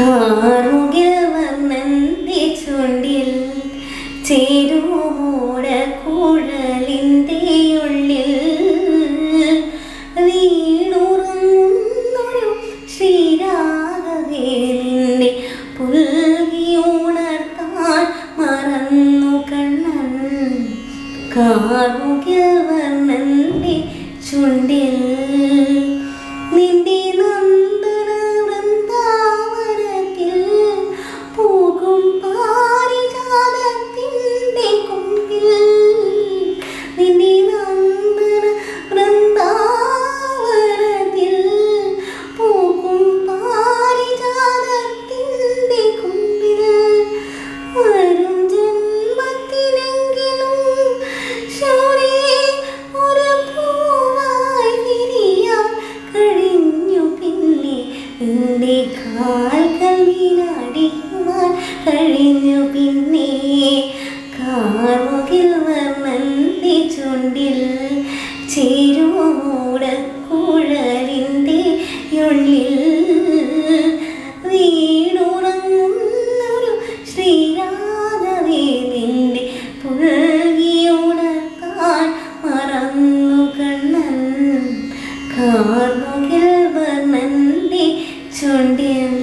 മാറുകിൽ വന്നന്തി ചുണ്ടിൽ ചേരുമൂട കുഴലിന്റെ ഉള്ളിൽ വീണുറുന്നൊരു ശ്രീരാഗവേലിന്റെ പുൽകിയുണർത്താൻ മറന്നു കണ്ണൻ. കാറുകിൽ വന്നന്തി ചുണ്ടിൽ നിന്റെ കാൽകൾ വീണാടിയുവാൻ കഴിഞ്ഞു പിന്നെ കാർമുകിൽ വർണന്റെ ചുണ്ടിൽ ചേരുമൂടക്കുഴലിന്റെ ഉള്ളിൽ വീടുറങ്ങുന്നൊരു ശ്രീരാധവേ നിന്റെ പുൽകിയുണക്കാൻ മറന്നു കണ്ണൻ. കാർമുകിൽ ചുണ്ടിൽ